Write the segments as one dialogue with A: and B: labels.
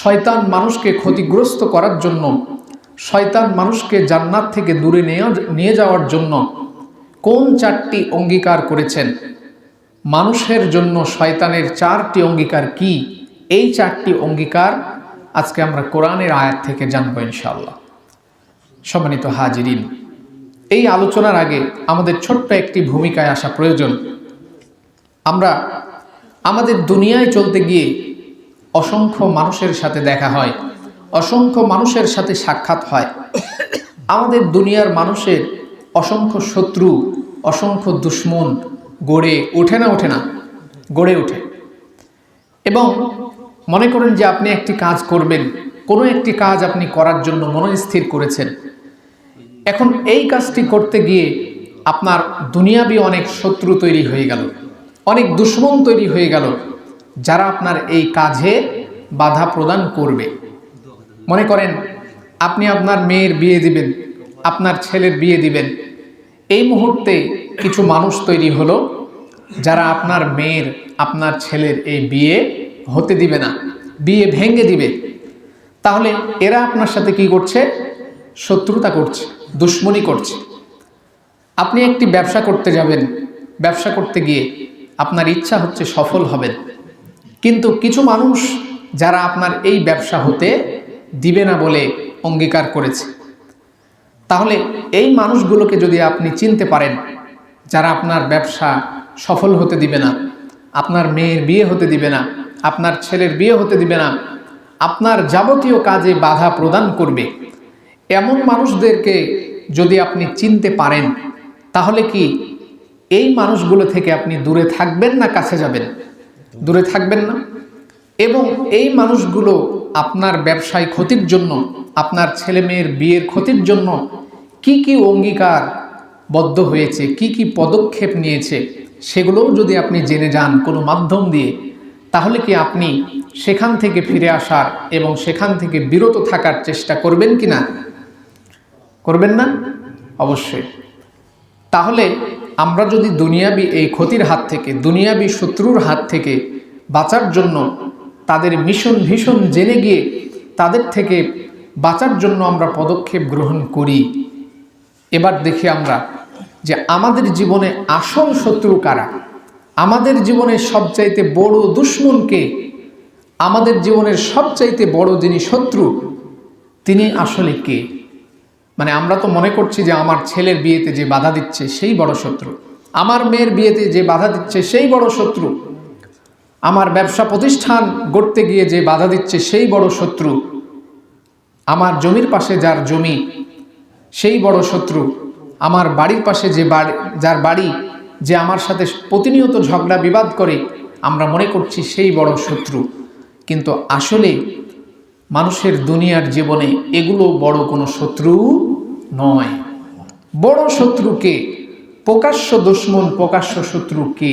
A: শয়তান মানুষকে ক্ষতিগ্রস্ত করার জন্য শয়তান মানুষকে জান্নাত থেকে দূরে নিয়ে যাওয়ার জন্য কোন চারটি অঙ্গীকার করেছেন মানুষের জন্য শয়তানের চারটি অঙ্গীকার কি এই চারটি অঙ্গীকার আজকে আমরা কোরআনের আয়াত থেকে জানবো ইনশাল্লাহ সম্মানিত হাজিরিন এই আলোচনার আগে আমাদের ছোট্ট একটি ভূমিকায় আসা প্রয়োজন আমরা আমাদের দুনিয়ায় চলতে গিয়ে অসংখ্য মানুষের সাথে দেখা হয় অসংখ্য মানুষের সাথে সাক্ষাৎ হয় আমাদের দুনিয়ার মানুষের অসংখ্য শত্রু অসংখ্য দুশ্মন গড়ে ওঠে না ওঠে না গড়ে ওঠে এবং মনে করেন যে আপনি একটি কাজ করবেন কোনো একটি কাজ আপনি করার জন্য মনস্থির করেছেন এখন এই কাজটি করতে গিয়ে আপনার দুনিয়াবি অনেক শত্রু তৈরি হয়ে গেল অনেক দুশ্মন তৈরি হয়ে গেল যারা আপনার এই কাজে বাধা প্রদান করবে মনে করেন আপনি আপনার মেয়ের বিয়ে দিবেন আপনার ছেলের বিয়ে দিবেন এই মুহূর্তে কিছু মানুষ তৈরি হলো যারা আপনার মেয়ের আপনার ছেলের এই বিয়ে হতে দিবে না বিয়ে ভেঙে দিবে তাহলে এরা আপনার সাথে কি করছে শত্রুতা করছে দুশ্মনী করছে আপনি একটি ব্যবসা করতে যাবেন ব্যবসা করতে গিয়ে আপনার ইচ্ছা হচ্ছে সফল হবেন কিন্তু কিছু মানুষ যারা আপনার এই ব্যবসা হতে দিবে না বলে অঙ্গীকার করেছে তাহলে এই মানুষগুলোকে যদি আপনি চিনতে পারেন যারা আপনার ব্যবসা সফল হতে দিবে না আপনার মেয়ের বিয়ে হতে দিবে না আপনার ছেলের বিয়ে হতে দিবে না আপনার যাবতীয় কাজে বাধা প্রদান করবে এমন মানুষদেরকে যদি আপনি চিনতে পারেন তাহলে কি এই মানুষগুলো থেকে আপনি দূরে থাকবেন না কাছে যাবেন দূরে থাকবেন না এবং এই মানুষগুলো আপনার ব্যবসায় ক্ষতির জন্য আপনার ছেলে মেয়ের বিয়ের ক্ষতির জন্য কি কি অঙ্গীকার বদ্ধ হয়েছে কি কি পদক্ষেপ নিয়েছে সেগুলোও যদি আপনি জেনে যান কোনো মাধ্যম দিয়ে তাহলে কি আপনি সেখান থেকে ফিরে আসার এবং সেখান থেকে বিরত থাকার চেষ্টা করবেন কি না করবেন না অবশ্যই তাহলে আমরা যদি দুনিয়াবি এই ক্ষতির হাত থেকে দুনিয়াবি শত্রুর হাত থেকে বাঁচার জন্য তাদের মিশন ভীষণ জেনে গিয়ে তাদের থেকে বাঁচার জন্য আমরা পদক্ষেপ গ্রহণ করি এবার দেখি আমরা যে আমাদের জীবনে আসল শত্রু কারা আমাদের জীবনের সবচাইতে বড় দুশ্মনকে আমাদের জীবনের সবচাইতে বড় যিনি শত্রু তিনি আসলে কে মানে আমরা তো মনে করছি যে আমার ছেলের বিয়েতে যে বাধা দিচ্ছে সেই বড় শত্রু আমার মেয়ের বিয়েতে যে বাধা দিচ্ছে সেই বড় শত্রু আমার ব্যবসা প্রতিষ্ঠান গড়তে গিয়ে যে বাধা দিচ্ছে সেই বড় শত্রু আমার জমির পাশে যার জমি সেই বড় শত্রু আমার বাড়ির পাশে যে বাড়ি যার বাড়ি যে আমার সাথে প্রতিনিয়ত ঝগড়া বিবাদ করে আমরা মনে করছি সেই বড় শত্রু কিন্তু আসলে মানুষের দুনিয়ার জীবনে এগুলো বড় কোনো শত্রু নয় বড় শত্রুকে প্রকাশ্য দুশ্মন প্রকাশ্য শত্রুকে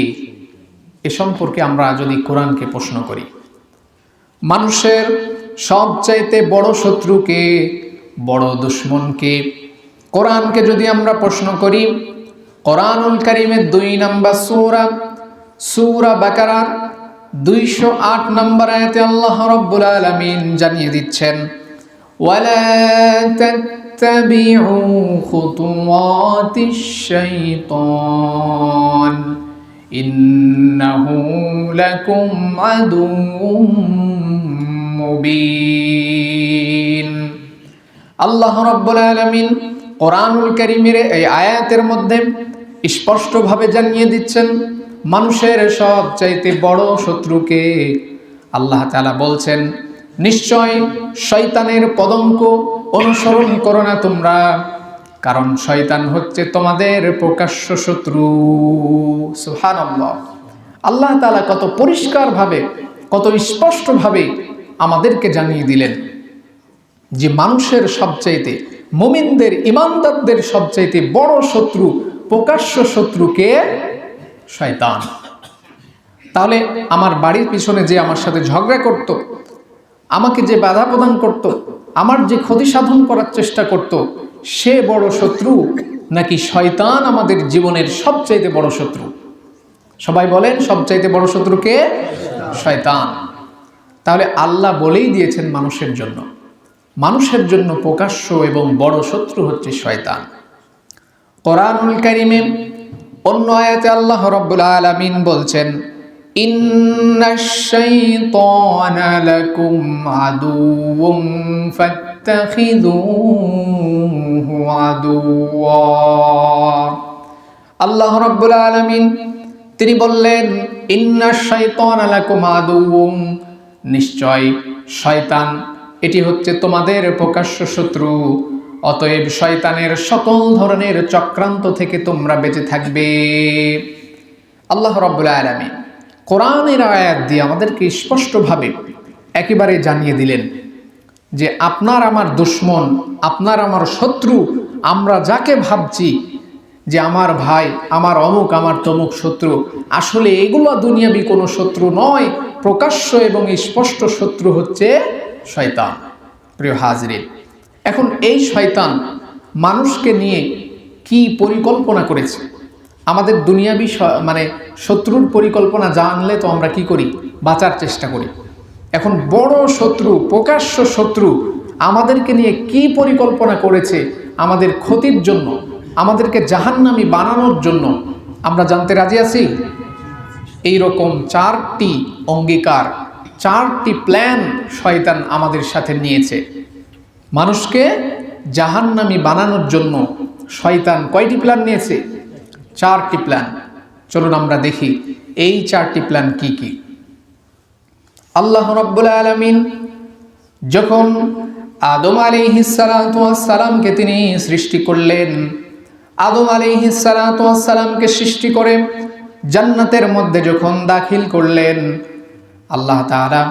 A: এ সম্পর্কে আমরা যদি কোরআনকে প্রশ্ন করি মানুষের সবচাইতে বড় শত্রুকে বড় দুশ্মনকে কোরআনকে যদি আমরা প্রশ্ন করি কোরআনুল করিমের দুই নাম্বার সৌরা সৌরা বাকার দুইশো আট নম্বর আয়াতে আল্লাহ রব্বুল আলমিন জানিয়ে দিচ্ছেন ولا تتبعوا خطوات الشيطان إنه لكم عدو مبين আল্লাহ রব্বুল আলমিন কোরআনুল করিমের এই আয়াতের মধ্যে স্পষ্টভাবে জানিয়ে দিচ্ছেন মানুষের সবচাইতে বড় শত্রুকে আল্লাহ তালা বলছেন নিশ্চয় শয়তানের পদঙ্ক অনুসরণ করো না তোমরা কারণ শয়তান হচ্ছে তোমাদের প্রকাশ্য শত্রু সুহানম্লা আল্লাহ তালা কত পরিষ্কারভাবে কত স্পষ্টভাবে আমাদেরকে জানিয়ে দিলেন যে মানুষের সবচাইতে মোমিনদের ইমানদারদের সবচাইতে বড় শত্রু প্রকাশ্য শত্রুকে শয়তান তাহলে আমার বাড়ির পিছনে যে আমার সাথে ঝগড়া করত। আমাকে যে বাধা প্রদান করত। আমার যে ক্ষতি সাধন করার চেষ্টা করত। সে বড় শত্রু নাকি শয়তান আমাদের জীবনের সবচাইতে বড় শত্রু সবাই বলেন সবচাইতে বড় শত্রুকে শয়তান তাহলে আল্লাহ বলেই দিয়েছেন মানুষের জন্য মানুষের জন্য প্রকাশ্য এবং বড় শত্রু হচ্ছে শয়তান কোরআনুল কারিমে অন্য আয়াতে আল্লাহ রব্বুল আলমিন বলছেন আল্লাহ রব্বুল আলমিন তিনি বললেন ইন্না শৈতন নিশ্চয় শয়তান এটি হচ্ছে তোমাদের প্রকাশ্য শত্রু অতএব শয়তানের সকল ধরনের চক্রান্ত থেকে তোমরা বেঁচে থাকবে আল্লাহ রব্বুল আলমী কোরআনের আয়াত দিয়ে আমাদেরকে স্পষ্টভাবে একেবারে জানিয়ে দিলেন যে আপনার আমার দুশ্মন আপনার আমার শত্রু আমরা যাকে ভাবছি যে আমার ভাই আমার অমুক আমার তমুক শত্রু আসলে এগুলো দুনিয়াবি কোনো শত্রু নয় প্রকাশ্য এবং স্পষ্ট শত্রু হচ্ছে শয়তান প্রিয় হাজরিন এখন এই শয়তান মানুষকে নিয়ে কি পরিকল্পনা করেছে আমাদের দুনিয়াবি মানে শত্রুর পরিকল্পনা জানলে তো আমরা কি করি বাঁচার চেষ্টা করি এখন বড় শত্রু প্রকাশ্য শত্রু আমাদেরকে নিয়ে কি পরিকল্পনা করেছে আমাদের ক্ষতির জন্য আমাদেরকে জাহান্নামি বানানোর জন্য আমরা জানতে রাজি আছি এই রকম চারটি অঙ্গীকার চারটি প্ল্যান শয়তান আমাদের সাথে নিয়েছে মানুষকে জাহান্নামি বানানোর জন্য শয়তান কয়টি প্ল্যান নিয়েছে চারটি প্ল্যান চলুন আমরা দেখি এই চারটি প্ল্যান কি কি আল্লাহ রব্বুল আলমিন যখন আদম আলী হিসালামকে তিনি সৃষ্টি করলেন আদম আলী হিসালামকে সৃষ্টি করে জান্নাতের মধ্যে যখন দাখিল করলেন আল্লাহ তারা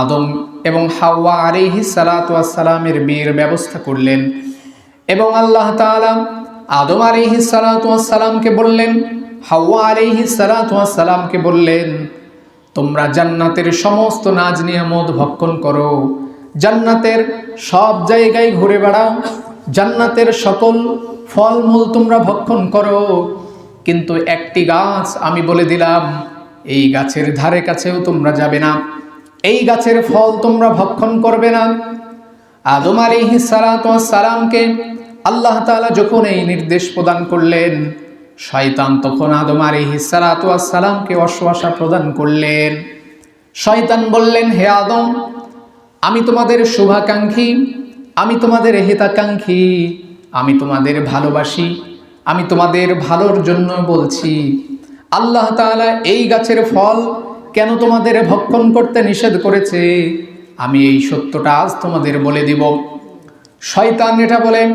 A: আদম এবং হাওয়া আলিহি সালাতামের বিয়ের ব্যবস্থা করলেন এবং আল্লাহ তালাম আদম আলিহি সালাতামকে বললেন হাওয়া আলিহি সালাতামকে বললেন তোমরা জান্নাতের সমস্ত নাজ নিয়ামত ভক্ষণ করো জান্নাতের সব জায়গায় ঘুরে বেড়াও জান্নাতের সকল ফলমূল তোমরা ভক্ষণ করো কিন্তু একটি গাছ আমি বলে দিলাম এই গাছের ধারে কাছেও তোমরা যাবে না এই গাছের ফল তোমরা ভক্ষণ করবে না আদম আলিহি সালামকে আল্লাহ তালা যখন এই নির্দেশ প্রদান করলেন শয়তান তখন আদম আলিহি সালাতামকে অশ্বাসা প্রদান করলেন শয়তান বললেন হে আদম আমি তোমাদের শুভাকাঙ্ক্ষী আমি তোমাদের হিতাকাঙ্ক্ষী আমি তোমাদের ভালোবাসি আমি তোমাদের ভালোর জন্য বলছি আল্লাহ তালা এই গাছের ফল কেন তোমাদের ভক্ষণ করতে নিষেধ করেছে আমি এই সত্যটা আজ তোমাদের বলে দিব শয়তান এটা বলেন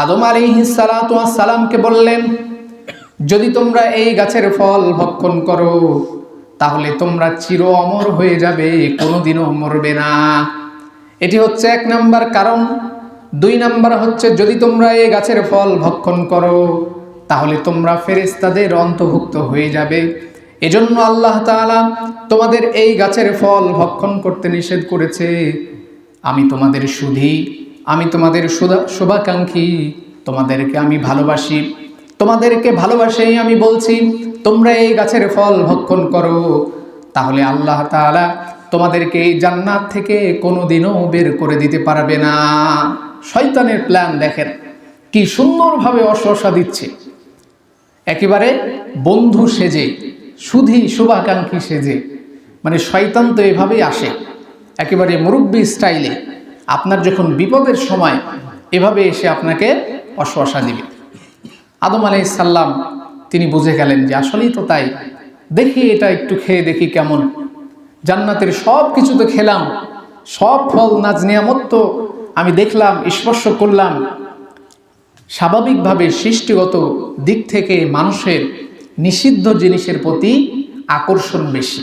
A: আদম সালামকে বললেন যদি তোমরা এই গাছের ফল ভক্ষণ করো তাহলে তোমরা চির অমর হয়ে যাবে কোনোদিনও মরবে না এটি হচ্ছে এক নাম্বার কারণ দুই নাম্বার হচ্ছে যদি তোমরা এই গাছের ফল ভক্ষণ করো তাহলে তোমরা ফেরেস্তাদের অন্তর্ভুক্ত হয়ে যাবে এজন্য আল্লাহ তালা তোমাদের এই গাছের ফল ভক্ষণ করতে নিষেধ করেছে আমি তোমাদের সুধি আমি তোমাদের শুভাকাঙ্ক্ষী তোমাদেরকে আমি ভালোবাসি তোমাদেরকে ভালোবাসেই আমি বলছি তোমরা এই গাছের ফল ভক্ষণ করো তাহলে আল্লাহ তালা তোমাদেরকে এই জান্নাত থেকে কোনো দিনও বের করে দিতে পারবে না শয়তানের প্ল্যান দেখেন কি সুন্দরভাবে অসসা দিচ্ছে একেবারে বন্ধু সেজে সুধী শুভাকাঙ্ক্ষী সেজে মানে শয়তান তো এভাবেই আসে একেবারে মুরব্বী স্টাইলে আপনার যখন বিপদের সময় এভাবে এসে আপনাকে অশ্বাসা দিবে আদম আলাইসাল্লাম তিনি বুঝে গেলেন যে আসলেই তো তাই দেখি এটা একটু খেয়ে দেখি কেমন জান্নাতের সব কিছু তো খেলাম সব ফল নাজ নিয়ামত তো আমি দেখলাম স্পর্শ করলাম স্বাভাবিকভাবে সৃষ্টিগত দিক থেকে মানুষের নিষিদ্ধ জিনিসের প্রতি আকর্ষণ বেশি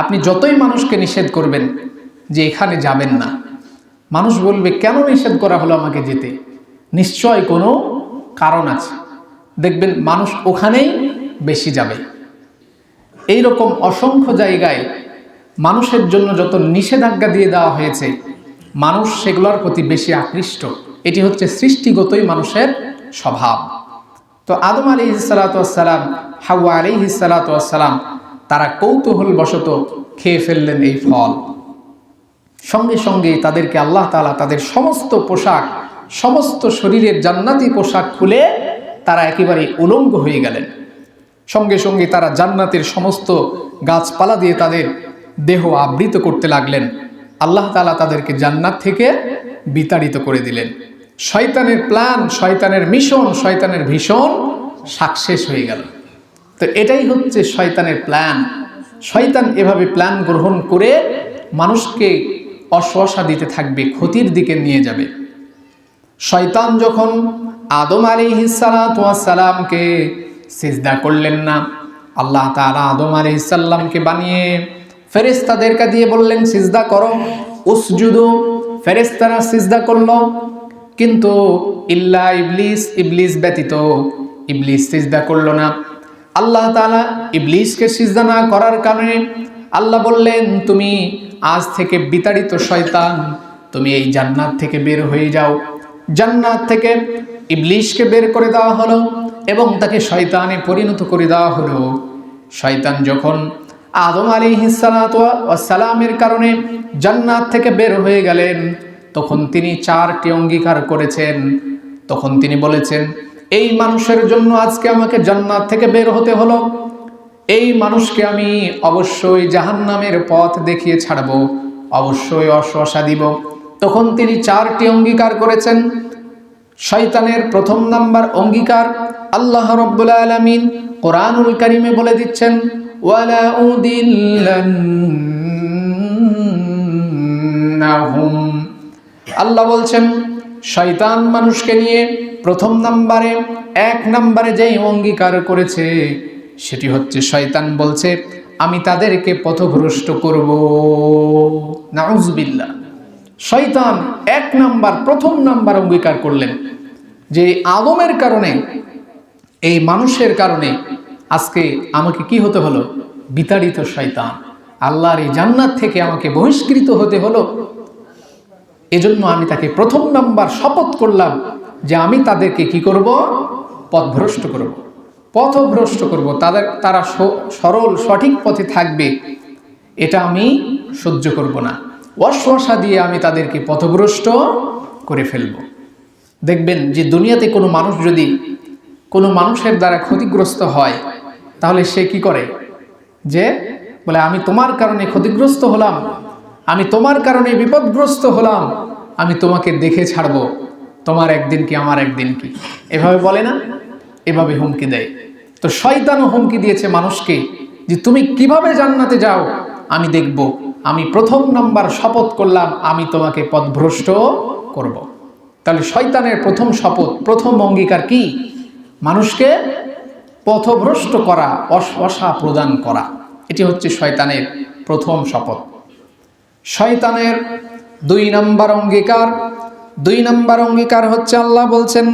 A: আপনি যতই মানুষকে নিষেধ করবেন যে এখানে যাবেন না মানুষ বলবে কেন নিষেধ করা হলো আমাকে যেতে নিশ্চয় কোনো কারণ আছে দেখবেন মানুষ ওখানেই বেশি যাবে এই রকম অসংখ্য জায়গায় মানুষের জন্য যত নিষেধাজ্ঞা দিয়ে দেওয়া হয়েছে মানুষ সেগুলোর প্রতি বেশি আকৃষ্ট এটি হচ্ছে সৃষ্টিগতই মানুষের স্বভাব তো আদম আলী হিসালাতাম হাওয়া আলী হিসালাতাম তারা কৌতূহলবশত খেয়ে ফেললেন এই ফল সঙ্গে সঙ্গে তাদেরকে আল্লাহ তালা তাদের সমস্ত পোশাক সমস্ত শরীরের জান্নাতি পোশাক খুলে তারা একেবারে উলঙ্গ হয়ে গেলেন সঙ্গে সঙ্গে তারা জান্নাতের সমস্ত গাছপালা দিয়ে তাদের দেহ আবৃত করতে লাগলেন আল্লাহ তালা তাদেরকে জান্নাত থেকে বিতাড়িত করে দিলেন শয়তানের প্ল্যান শয়তানের মিশন শয়তানের ভীষণ সাকসেস হয়ে গেল তো এটাই হচ্ছে শয়তানের প্ল্যান শয়তান এভাবে প্ল্যান গ্রহণ করে মানুষকে অসহসা দিতে থাকবে ক্ষতির দিকে নিয়ে যাবে শয়তান যখন আদম আলী সালামকে সিজদা করলেন না আল্লাহ তালা আদম আলী ইসাল্লামকে বানিয়ে ফেরেস্তাদেরকে দিয়ে বললেন সিজদা করো উসজুদু ফেরেস্তারা সিজদা করলো কিন্তু ইল্লা ইবলিস ইবলিস ব্যতীত ইবলিস সিজদা করল না আল্লাহ তালা ইবলিসকে সিজদা না করার কারণে আল্লাহ বললেন তুমি আজ থেকে বিতাড়িত শয়তান তুমি এই জান্নাত থেকে বের হয়ে যাও জান্নাত থেকে ইবলিশকে বের করে দেওয়া হলো এবং তাকে শয়তানে পরিণত করে দেওয়া হলো শয়তান যখন আদম আলী হিসালামের কারণে জান্নাত থেকে বের হয়ে গেলেন তখন তিনি চারটি অঙ্গীকার করেছেন তখন তিনি বলেছেন এই মানুষের জন্য আজকে আমাকে জান্নাত থেকে বের হতে হলো এই মানুষকে আমি অবশ্যই জাহান্নামের পথ দেখিয়ে ছাড়ব অবশ্যই অশ্বাসা দিব তখন তিনি চারটি অঙ্গীকার করেছেন শয়তানের প্রথম নাম্বার অঙ্গীকার আল্লাহ রব্বুল আলমিন কোরআনুল করিমে বলে দিচ্ছেন ওয়ালা উদিল্লাহুম আল্লাহ বলছেন শয়তান মানুষকে নিয়ে প্রথম নাম্বারে এক নাম্বারে যেই অঙ্গীকার করেছে সেটি হচ্ছে শয়তান বলছে আমি তাদেরকে পথভ্রষ্ট করব নাউজবিল্লা শয়তান এক নাম্বার প্রথম নাম্বার অঙ্গীকার করলেন যে আদমের কারণে এই মানুষের কারণে আজকে আমাকে কি হতে হলো বিতাড়িত শয়তান আল্লাহর এই জান্নাত থেকে আমাকে বহিষ্কৃত হতে হলো এজন্য আমি তাকে প্রথম নাম্বার শপথ করলাম যে আমি তাদেরকে কি করব পথভ্রষ্ট করব পথভ্রষ্ট করব তাদের তারা সরল সঠিক পথে থাকবে এটা আমি সহ্য করব না অশ্বাসা দিয়ে আমি তাদেরকে পথভ্রষ্ট করে ফেলব দেখবেন যে দুনিয়াতে কোনো মানুষ যদি কোনো মানুষের দ্বারা ক্ষতিগ্রস্ত হয় তাহলে সে কি করে যে বলে আমি তোমার কারণে ক্ষতিগ্রস্ত হলাম আমি তোমার কারণে বিপদগ্রস্ত হলাম আমি তোমাকে দেখে ছাড়ব তোমার একদিন কি আমার একদিন কি এভাবে বলে না এভাবে হুমকি দেয় তো শয়তানও হুমকি দিয়েছে মানুষকে যে তুমি কিভাবে জান্নাতে যাও আমি দেখব আমি প্রথম নাম্বার শপথ করলাম আমি তোমাকে পথভ্রষ্ট করব। তাহলে শয়তানের প্রথম শপথ প্রথম অঙ্গীকার কি মানুষকে পথভ্রষ্ট করা অশা প্রদান করা এটি হচ্ছে শয়তানের প্রথম শপথ শয়তানের দুই নম্বর অঙ্গীকার দুই নম্বর অঙ্গীকার হচ্ছে আল্লাহ বলছেন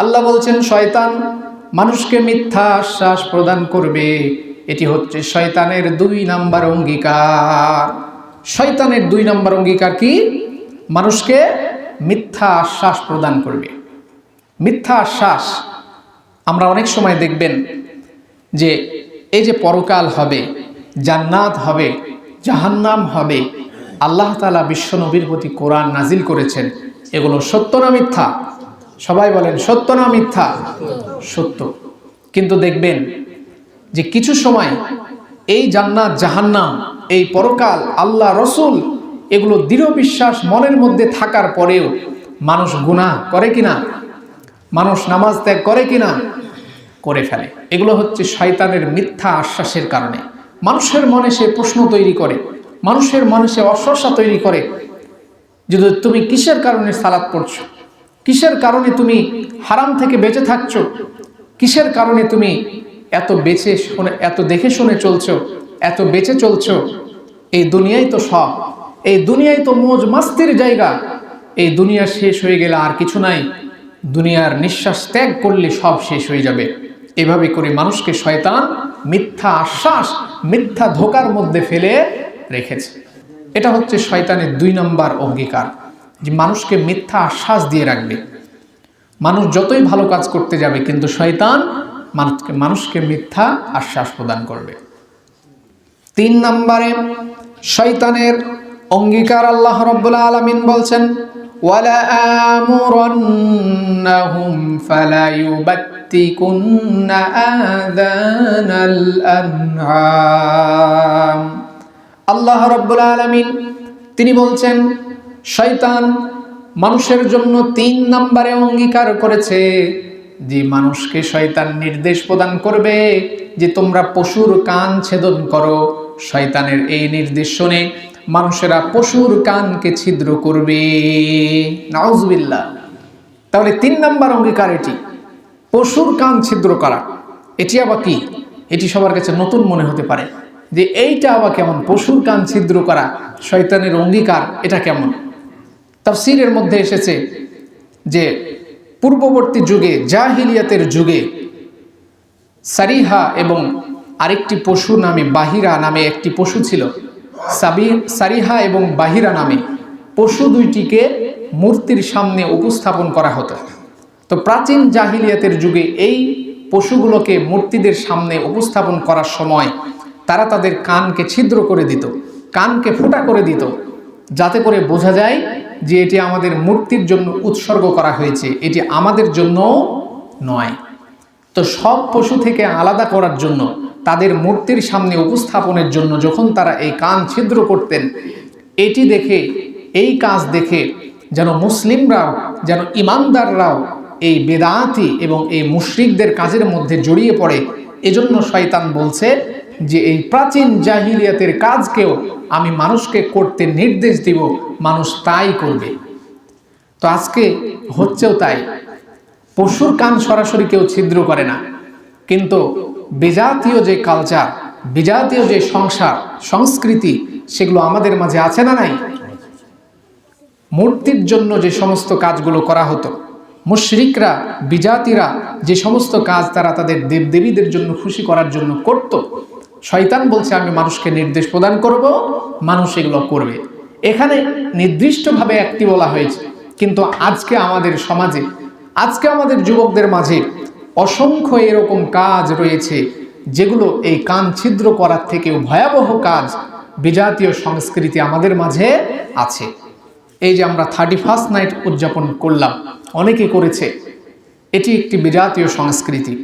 A: আল্লাহ বলছেন শয়তান মানুষকে মিথ্যা আশ্বাস প্রদান করবে এটি হচ্ছে শয়তানের দুই নাম্বার অঙ্গীকার শয়তানের দুই নাম্বার অঙ্গীকার কি মানুষকে মিথ্যা আশ্বাস প্রদান করবে মিথ্যা আশ্বাস আমরা অনেক সময় দেখবেন যে এই যে পরকাল হবে জান্নাত হবে জাহান্নাম হবে আল্লাহ তালা বিশ্বনবীর প্রতি কোরআন নাজিল করেছেন এগুলো সত্য না মিথ্যা সবাই বলেন সত্য না মিথ্যা সত্য কিন্তু দেখবেন যে কিছু সময় এই জান্নাত জাহান্নাম এই পরকাল আল্লাহ রসুল এগুলো দৃঢ় বিশ্বাস মনের মধ্যে থাকার পরেও মানুষ গুণা করে কিনা মানুষ নামাজ ত্যাগ করে কিনা করে ফেলে এগুলো হচ্ছে শয়তানের মিথ্যা আশ্বাসের কারণে মানুষের মনে সে প্রশ্ন তৈরি করে মানুষের মনে সে অশ্বাসা তৈরি করে যে তুমি কিসের কারণে সালাদ পড়ছো কিসের কারণে তুমি হারাম থেকে বেঁচে থাকছো কিসের কারণে তুমি এত বেঁচে শুনে এত দেখে শুনে চলছো এত বেঁচে চলছ এই দুনিয়াই তো সব এই দুনিয়াই তো মোজ মাস্তির জায়গা এই দুনিয়া শেষ হয়ে গেলে আর কিছু নাই দুনিয়ার নিঃশ্বাস ত্যাগ করলে সব শেষ হয়ে যাবে এভাবে করে মানুষকে শয়তান মিথ্যা আশ্বাস মিথ্যা ধোকার মধ্যে ফেলে রেখেছে এটা হচ্ছে শয়তানের দুই নম্বর অঙ্গীকার যে মানুষকে মিথ্যা আশ্বাস দিয়ে রাখবে মানুষ যতই ভালো কাজ করতে যাবে কিন্তু শয়তান মানুষকে মানুষকে মিথ্যা আশ্বাস প্রদান করবে তিন নম্বরে শয়তানের অঙ্গীকার আল্লাহ রব্বুল আলমিন বলছেন আল্লাহ রব্বুল আলমিন তিনি বলছেন শয়তান মানুষের জন্য তিন নম্বরে অঙ্গীকার করেছে যে মানুষকে শয়তান নির্দেশ প্রদান করবে যে তোমরা পশুর কান ছেদন করো শয়তানের এই নির্দেশ শুনে মানুষেরা পশুর কানকে ছিদ্র করবে নাউজবিল্লা তাহলে তিন নম্বর অঙ্গীকার এটি পশুর কান ছিদ্র করা এটি আবার কি এটি সবার কাছে নতুন মনে হতে পারে যে এইটা আবার কেমন পশুর কান ছিদ্র করা শয়তানের অঙ্গীকার এটা কেমন সিরের মধ্যে এসেছে যে পূর্ববর্তী যুগে জাহিলিয়াতের যুগে সারিহা এবং আরেকটি পশু নামে বাহিরা নামে একটি পশু ছিল সাবি সারিহা এবং বাহিরা নামে পশু দুইটিকে মূর্তির সামনে উপস্থাপন করা হতো তো প্রাচীন জাহিলিয়াতের যুগে এই পশুগুলোকে মূর্তিদের সামনে উপস্থাপন করার সময় তারা তাদের কানকে ছিদ্র করে দিত কানকে ফোটা করে দিত যাতে করে বোঝা যায় যে এটি আমাদের মূর্তির জন্য উৎসর্গ করা হয়েছে এটি আমাদের জন্য নয় তো সব পশু থেকে আলাদা করার জন্য তাদের মূর্তির সামনে উপস্থাপনের জন্য যখন তারা এই কান ছিদ্র করতেন এটি দেখে এই কাজ দেখে যেন মুসলিমরাও যেন ইমানদাররাও এই বেদাতি এবং এই মুশ্রিকদের কাজের মধ্যে জড়িয়ে পড়ে এজন্য শয়তান বলছে যে এই প্রাচীন জাহিলিয়াতের কাজকেও আমি মানুষকে করতে নির্দেশ দিব মানুষ তাই করবে তো আজকে হচ্ছেও তাই পশুর কান সরাসরি কেউ ছিদ্র করে না কিন্তু বিজাতীয় যে কালচার বিজাতীয় যে সংসার সংস্কৃতি সেগুলো আমাদের মাঝে আছে না নাই মূর্তির জন্য যে সমস্ত কাজগুলো করা হতো মুশরিকরা বিজাতিরা যে সমস্ত কাজ তারা তাদের দেবদেবীদের জন্য খুশি করার জন্য করত শয়তান বলছে আমি মানুষকে নির্দেশ প্রদান করব মানুষ এগুলো করবে এখানে নির্দিষ্টভাবে একটি বলা হয়েছে কিন্তু আজকে আমাদের সমাজে আজকে আমাদের যুবকদের মাঝে অসংখ্য এরকম কাজ রয়েছে যেগুলো এই কান ছিদ্র করার থেকেও ভয়াবহ কাজ বিজাতীয় সংস্কৃতি আমাদের মাঝে আছে এই যে আমরা থার্টি ফার্স্ট নাইট উদযাপন করলাম অনেকে করেছে এটি একটি বিজাতীয় সংস্কৃতি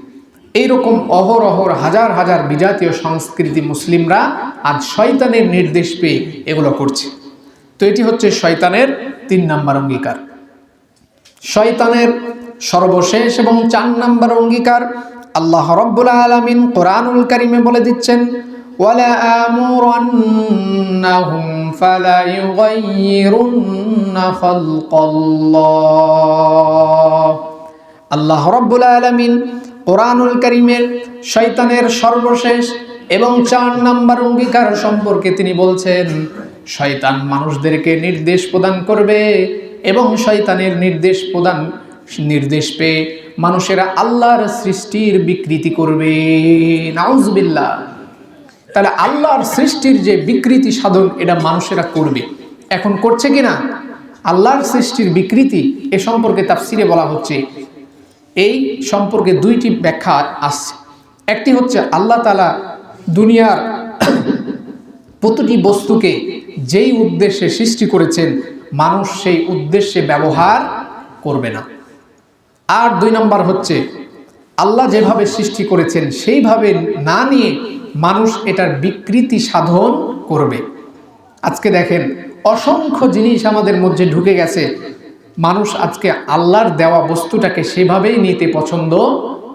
A: এইরকম অহরহর হাজার হাজার বিজাতীয় সংস্কৃতি মুসলিমরা আজ শয়তানের নির্দেশ পেয়ে এগুলো করছে তো এটি হচ্ছে শয়তানের তিন নাম্বার অঙ্গীকার শয়তানের সর্বশেষ এবং চার নাম্বার অঙ্গীকার আল্লাহ রব্বুল আলমিন কোরআনুল করিমে বলে দিচ্ছেন আল্লাহ রব্বুল আলমিন কোরআনুল করিমের শৈতানের সর্বশেষ এবং চার নাম্বার অঙ্গীকার সম্পর্কে তিনি বলছেন শয়তান মানুষদেরকে নির্দেশ প্রদান করবে এবং শয়তানের নির্দেশ প্রদান নির্দেশ পেয়ে মানুষেরা আল্লাহর সৃষ্টির বিকৃতি করবে নাউজবিল্লা তাহলে আল্লাহর সৃষ্টির যে বিকৃতি সাধন এটা মানুষেরা করবে এখন করছে কি না আল্লাহর সৃষ্টির বিকৃতি এ সম্পর্কে সিরে বলা হচ্ছে এই সম্পর্কে দুইটি ব্যাখ্যা আসছে একটি হচ্ছে আল্লাহ তালা দুনিয়ার প্রতিটি বস্তুকে যেই উদ্দেশ্যে সৃষ্টি করেছেন মানুষ সেই উদ্দেশ্যে ব্যবহার করবে না আর দুই নম্বর হচ্ছে আল্লাহ যেভাবে সৃষ্টি করেছেন সেইভাবে না নিয়ে মানুষ এটার বিকৃতি সাধন করবে আজকে দেখেন অসংখ্য জিনিস আমাদের মধ্যে ঢুকে গেছে মানুষ আজকে আল্লাহর দেওয়া বস্তুটাকে সেভাবেই নিতে পছন্দ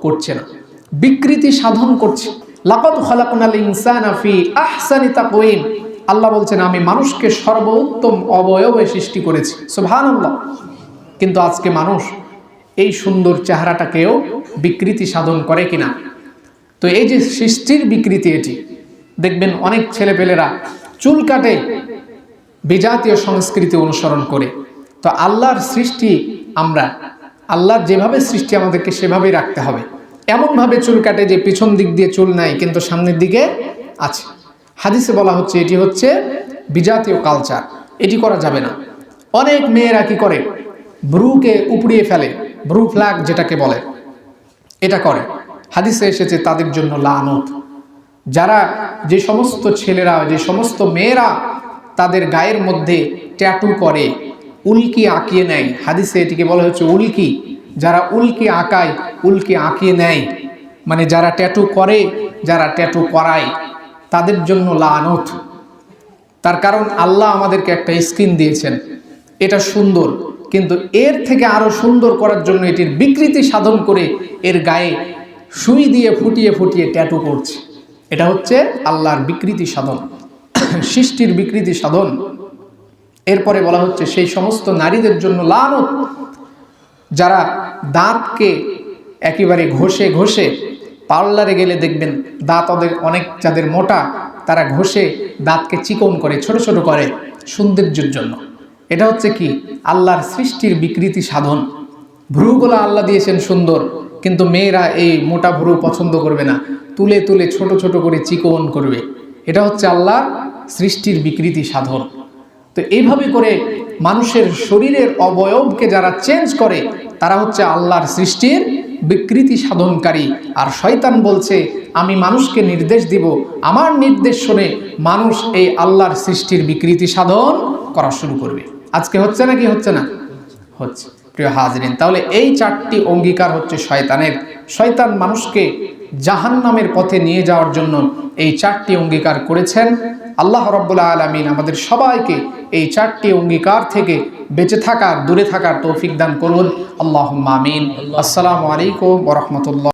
A: করছে না বিকৃতি সাধন করছে লাকত খলাকুনাল ইনসানাফি আহসানি তাকুইম আল্লাহ বলছেন আমি মানুষকে সর্বোত্তম অবয়বে সৃষ্টি করেছি সুবহানাল্লাহ কিন্তু আজকে মানুষ এই সুন্দর চেহারাটাকেও বিকৃতি সাধন করে কিনা তো এই যে সৃষ্টির বিকৃতি এটি দেখবেন অনেক ছেলেপেলেরা চুল কাটে বিজাতীয় সংস্কৃতি অনুসরণ করে তো আল্লাহর সৃষ্টি আমরা আল্লাহর যেভাবে সৃষ্টি আমাদেরকে সেভাবেই রাখতে হবে এমনভাবে চুল কাটে যে পিছন দিক দিয়ে চুল নাই কিন্তু সামনের দিকে আছে হাদিসে বলা হচ্ছে এটি হচ্ছে বিজাতীয় কালচার এটি করা যাবে না অনেক মেয়েরা কি করে ব্রুকে উপড়িয়ে ফেলে ব্রু ফ্ল্যাগ যেটাকে বলে এটা করে হাদিসে এসেছে তাদের জন্য লানত যারা যে সমস্ত ছেলেরা যে সমস্ত মেয়েরা তাদের গায়ের মধ্যে ট্যাটু করে উল্কি আঁকিয়ে নেয় হাদিসে এটিকে বলা হচ্ছে উল্কি যারা উল্কি আঁকায় উল্কি আঁকিয়ে নেয় মানে যারা ট্যাটু করে যারা ট্যাটু করায় তাদের জন্য লানত তার কারণ আল্লাহ আমাদেরকে একটা স্কিন দিয়েছেন এটা সুন্দর কিন্তু এর থেকে আরও সুন্দর করার জন্য এটির বিকৃতি সাধন করে এর গায়ে সুই দিয়ে ফুটিয়ে ফুটিয়ে ট্যাটু করছে এটা হচ্ছে আল্লাহর বিকৃতি সাধন সৃষ্টির বিকৃতি সাধন এরপরে বলা হচ্ছে সেই সমস্ত নারীদের জন্য লানত যারা দাঁতকে একেবারে ঘষে ঘষে পার্লারে গেলে দেখবেন দাঁত ওদের অনেক যাদের মোটা তারা ঘষে দাঁতকে চিকন করে ছোট ছোট করে সৌন্দর্যের জন্য এটা হচ্ছে কি আল্লাহর সৃষ্টির বিকৃতি সাধন ভ্রুগুলো আল্লাহ দিয়েছেন সুন্দর কিন্তু মেয়েরা এই মোটা ভ্রু পছন্দ করবে না তুলে তুলে ছোট ছোট করে চিকন করবে এটা হচ্ছে আল্লাহর সৃষ্টির বিকৃতি সাধন তো এইভাবে করে মানুষের শরীরের অবয়বকে যারা চেঞ্জ করে তারা হচ্ছে আল্লাহর সৃষ্টির বিকৃতি সাধনকারী আর শয়তান বলছে আমি মানুষকে নির্দেশ দিব আমার নির্দেশ শুনে মানুষ এই আল্লাহর সৃষ্টির বিকৃতি সাধন করা শুরু করবে আজকে হচ্ছে না কি হচ্ছে না হচ্ছে প্রিয় হাজরিন তাহলে এই চারটি অঙ্গীকার হচ্ছে শয়তানের শয়তান মানুষকে জাহান নামের পথে নিয়ে যাওয়ার জন্য এই চারটি অঙ্গীকার করেছেন আল্লাহ রব্বুল্লা আলমিন আমাদের সবাইকে এই চারটি অঙ্গীকার থেকে বেঁচে থাকার দূরে থাকার তৌফিক দান করুন আল্লাহ মামিন আসসালামু আলাইকুম ওরহমতুল্লাহ